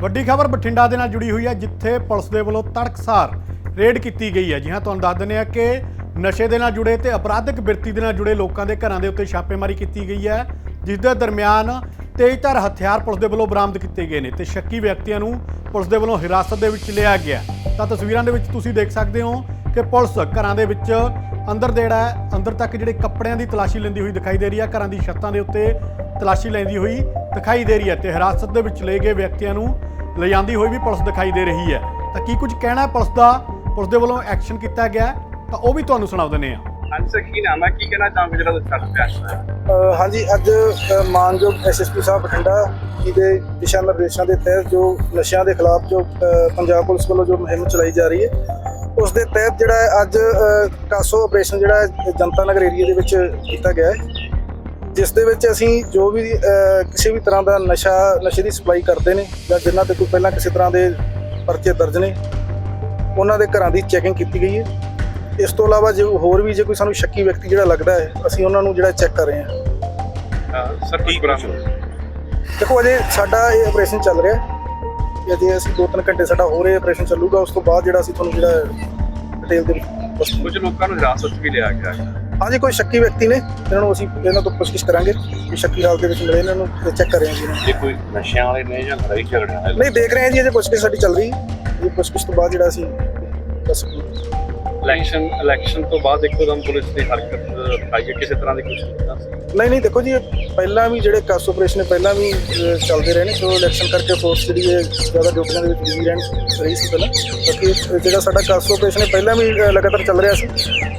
ਵੱਡੀ ਖਬਰ ਬਠਿੰਡਾ ਦੇ ਨਾਲ ਜੁੜੀ ਹੋਈ ਹੈ, ਜਿੱਥੇ ਪੁਲਿਸ ਦੇ ਵੱਲੋਂ ਤੜਕਸਾਰ ਰੇਡ ਕੀਤੀ ਗਈ ਹੈ। ਜੀ ਹਾਂ, ਤੁਹਾਨੂੰ ਦੱਸ ਦਿੰਦੇ ਆ ਕਿ ਨਸ਼ੇ ਦੇ ਨਾਲ ਜੁੜੇ ਤੇ ਅਪਰਾਧਿਕ ਬਿਰਤੀ ਦੇ ਨਾਲ ਜੁੜੇ ਲੋਕਾਂ ਦੇ ਘਰਾਂ ਦੇ ਉੱਤੇ ਛਾਪੇਮਾਰੀ ਕੀਤੀ ਗਈ ਹੈ, ਜਿਸ ਦੇ ਦਰਮਿਆਨ ਤੇਜ਼ਧਾਰ ਹਥਿਆਰ ਪੁਲਿਸ ਦੇ ਵੱਲੋਂ ਬਰਾਮਦ ਕੀਤੇ ਗਏ ਨੇ ਤੇ ਸ਼ੱਕੀ ਵਿਅਕਤੀਆਂ ਨੂੰ ਪੁਲਿਸ ਦੇ ਵੱਲੋਂ ਹਿਰਾਸਤ ਦੇ ਵਿੱਚ ਲਿਆ ਗਿਆ। ਤਾਂ ਤਸਵੀਰਾਂ ਦੇ ਵਿੱਚ ਤੁਸੀਂ ਦੇਖ ਸਕਦੇ ਹੋ ਕਿ ਪੁਲਿਸ ਘਰਾਂ ਦੇ ਵਿੱਚ ਅੰਦਰ ਦੇ ਜਿਹੜਾ ਹੈ, ਅੰਦਰ ਤੱਕ ਜਿਹੜੇ ਕੱਪੜਿਆਂ ਦੀ ਤਲਾਸ਼ੀ ਲੈਂਦੀ ਹੋਈ ਦਿਖਾਈ ਦੇ ਰਹੀ ਹੈ ਘਰਾਂ ਦੀ ਛੱਤਾਂ ਦੇ ਉੱਤੇ ਤਲਾਸ਼ੀ ਲੈਂਦੀ ਹੋਈ ਦਿਖਾਈ ਦੇ ਰਹੀ ਹੈ ਤੇ ਹਿਰਾਸਤ ਦੇ ਵਿੱਚ ਲਏ ਗਏ ਵਿਅਕਤੀਆਂ ਨੂੰ ਲਿਜਾਂਦੀ ਹੋਈ ਵੀ ਪੁਲਿਸ ਦਿਖਾਈ ਦੇ ਰਹੀ ਹੈ। ਤਾਂ ਕੀ ਕੁਝ ਕਹਿਣਾ ਹੈ ਪੁਲਿਸ ਦਾ? ਪੁਲਿਸ ਦੇ ਵੱਲੋਂ ਐਕਸ਼ਨ ਕੀਤਾ ਗਿਆ ਤਾਂ ਉਹ ਵੀ ਤੁਹਾਨੂੰ ਸੁਣਾ ਦਿੰਦੇ ਹਾਂ ਹਾਂਜੀ ਸਰ ਕੀ ਨਾਮ ਹੈ? ਕੀ ਕਹਿਣਾ ਚਾਹੋਗੇ ਜਿਹੜਾ ਤੁਸੀਂ ਸਾਡਾ ਪਿਆਰ ਹੈ ਅ, ਹਾਂਜੀ ਅੱਜ ਮਾਨਯੋਗ ਐਸਐਸਪੀ ਸਾਹਿਬ ਬਠਿੰਡਾ ਜੀ ਦੇ ਦਿਸ਼ਾ ਨਿਰਦੇਸ਼ਾਂ ਦੇ ਤਹਿਤ ਜੋ ਨਸ਼ਿਆਂ ਦੇ ਖਿਲਾਫ ਜੋ ਪੰਜਾਬ ਪੁਲਿਸ ਵੱਲੋਂ ਜੋ ਮੁਹਿੰਮ ਚਲਾਈ ਜਾ ਰਹੀ ਹੈ ਉਸ ਦੇ ਤਹਿਤ ਜਿਹੜਾ ਅੱਜ ਕਾਸੋ ਆਪਰੇਸ਼ਨ ਜਿਹੜਾ ਜਨਤਾ ਨਗਰ ਏਰੀਆ ਦੇ ਵਿੱਚ ਕੀਤਾ ਗਿਆ ਹੈ। ਜਿਸ ਦੇ ਵਿੱਚ ਅਸੀਂ ਜੋ ਵੀ ਕਿਸੇ ਵੀ ਤਰ੍ਹਾਂ ਦਾ ਨਸ਼ਾ ਨਸ਼ੇ ਦੀ ਸਪਲਾਈ ਕਰਦੇ ਨੇ ਜਾਂ ਜਿਨ੍ਹਾਂ ਤੇ ਕੋਈ ਪਹਿਲਾਂ ਕਿਸੇ ਤਰ੍ਹਾਂ ਦੇ ਪਰਚੇ ਦਰਜ ਨੇ ਉਹਨਾਂ ਦੇ ਘਰਾਂ ਦੀ ਚੈਕਿੰਗ ਕੀਤੀ ਗਈ ਹੈ। ਇਸ ਤੋਂ ਇਲਾਵਾ ਜੇ ਹੋਰ ਵੀ ਜੇ ਕੋਈ ਸਾਨੂੰ ਸ਼ੱਕੀ ਵਿਅਕਤੀ ਜਿਹੜਾ ਲੱਗਦਾ ਹੈ ਅਸੀਂ ਉਹਨਾਂ ਨੂੰ ਜਿਹੜਾ ਚੈੱਕ ਕਰ ਰਹੇ ਹਾਂ। ਸਰ ਕੀ ਬਰਾਮਦ ਦੇਖੋ ਅਜੇ ਸਾਡਾ ਇਹ ਆਪਰੇਸ਼ਨ ਚੱਲ ਰਿਹਾ ਹੈ। ਅਜੇ ਅਸੀਂ 2-3 ਘੰਟੇ ਸਾਡਾ ਹੋਰ ਇਹ ਆਪਰੇਸ਼ਨ ਚੱਲੂਗਾ ਉਸ ਤੋਂ ਬਾਅਦ ਜਿਹੜਾ ਅਸੀਂ ਤੁਹਾਨੂੰ ਜਿਹੜਾ ਡਿਟੇਲ ਦੇ ਵਿੱਚ। ਕੁਝ ਲੋਕਾਂ ਨੂੰ ਹਿਰਾਸਤ ਵੀ ਲਿਆ ਗਿਆ ਹੈ। ਹਾਂਜੀ ਕੋਈ ਸ਼ੱਕੀ ਵਿਅਕਤੀ ਨੇ ਇਹਨਾਂ ਨੂੰ ਅਸੀਂ ਇਹਨਾਂ ਤੋਂ ਪੁੱਛਗਿੱਛ ਕਰਾਂਗੇ ਕਿ ਸ਼ੱਕੀ ਹਾਲਤ ਦੇ ਵਿੱਚ ਮਿਲੇ ਇਹਨਾਂ ਨੂੰ ਚੈੱਕ ਕਰ ਰਹੇ ਹਾਂ ਜੀ ਕੋਈ ਨਸ਼ਿਆਂ ਵਾਲੇ ਨੇ ਜਾਂ ਲੜਾਈ ਝਗੜਿਆਂ ਵਾਲੇ ਨਹੀਂ ਦੇਖ ਰਹੇ ਹਾਂ ਜੀ ਅਜੇ ਪੁੱਛਗਿੱਛ ਸਾਡੀ ਚੱਲ ਰਹੀ ਹੈ। ਇਹ ਪੁੱਛਗਿੱਛ ਤੋਂ ਬਾਅਦ ਜਿਹੜਾ ਅਸੀਂ ਦੱਸ ਇਲੈਕਸ਼ਨ ਇਲੈਕਸ਼ਨ ਤੋਂ ਬਾਅਦ ਇੱਕੋਦਮ ਪੁਲਿਸ ਦੀ ਹਰਕਤ ਆਈ ਹੈ ਕਿਸੇ ਤਰ੍ਹਾਂ ਦੀ ਕੁਝ ਨਹੀਂ। ਨਹੀਂ ਦੇਖੋ ਜੀ ਪਹਿਲਾਂ ਵੀ ਜਿਹੜੇ ਕਾਸ ਆਪਰੇਸ਼ਨ ਪਹਿਲਾਂ ਵੀ ਚੱਲਦੇ ਰਹੇ ਨੇ ਸੋ ਇਲੈਕਸ਼ਨ ਕਰਕੇ ਫੋਰਸ ਜਿਹੜੀ ਹੈ ਜ਼ਿਆਦਾ ਡਿਊਟੀਆਂ ਦੇ ਵਿੱਚ ਬਿਜ਼ੀ ਰਹਿਣ ਰਹੀ ਸੀ ਪਹਿਲਾਂ। ਇਹ ਜਿਹੜਾ ਸਾਡਾ ਕਾਸ ਆਪਰੇਸ਼ਨ ਪਹਿਲਾਂ ਵੀ ਲਗਾਤਾਰ ਚੱਲ ਰਿਹਾ ਸੀ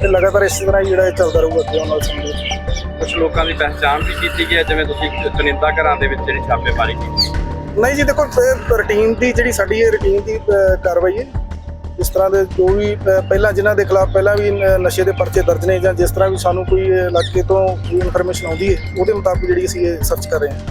ਤੇ ਲਗਾਤਾਰ ਇਸੇ ਤਰ੍ਹਾਂ ਹੀ ਜਿਹੜਾ ਇਹ ਚੱਲਦਾ ਰਹੂਗਾ ਅੱਗੇ ਆਉਣ ਵਾਲੇ ਸਮੇਂ ਵਿੱਚ। ਕੁਝ ਲੋਕਾਂ ਦੀ ਪਹਿਚਾਣ ਵੀ ਕੀਤੀ ਗਈ ਹੈ ਜਿਵੇਂ ਤੁਸੀਂ ਚੁਣਿੰਦਾ ਘਰਾਂ ਦੇ ਵਿੱਚ ਜਿਹੜੀ ਛਾਪੇਮਾਰੀ ਕੀਤੀ। ਨਹੀਂ ਜੀ ਦੇਖੋ ਰੂਟੀਨ ਦੀ ਜਿਹੜੀ ਸਾਡੀ ਇਹ ਰੂਟੀਨ ਦੀ ਕਾਰਵਾਈ ਹੈ ਇਸ ਤਰ੍ਹਾਂ ਦੇ ਜੋ ਵੀ ਪਹਿਲਾਂ ਜਿਨ੍ਹਾਂ ਦੇ ਖਿਲਾਫ ਪਹਿਲਾਂ ਵੀ ਨਸ਼ੇ ਦੇ ਪਰਚੇ ਦਰਜ ਨੇ ਜਾਂ ਜਿਸ ਤਰ੍ਹਾਂ ਵੀ ਸਾਨੂੰ ਕੋਈ ਇਲਾਕੇ ਤੋਂ ਇਨਫੋਰਮੇਸ਼ਨ ਆਉਂਦੀ ਹੈ, ਉਹਦੇ ਮੁਤਾਬਕ ਜਿਹੜੀ ਅਸੀਂ ਇਹ ਸਰਚ ਕਰ ਰਹੇ ਹਾਂ।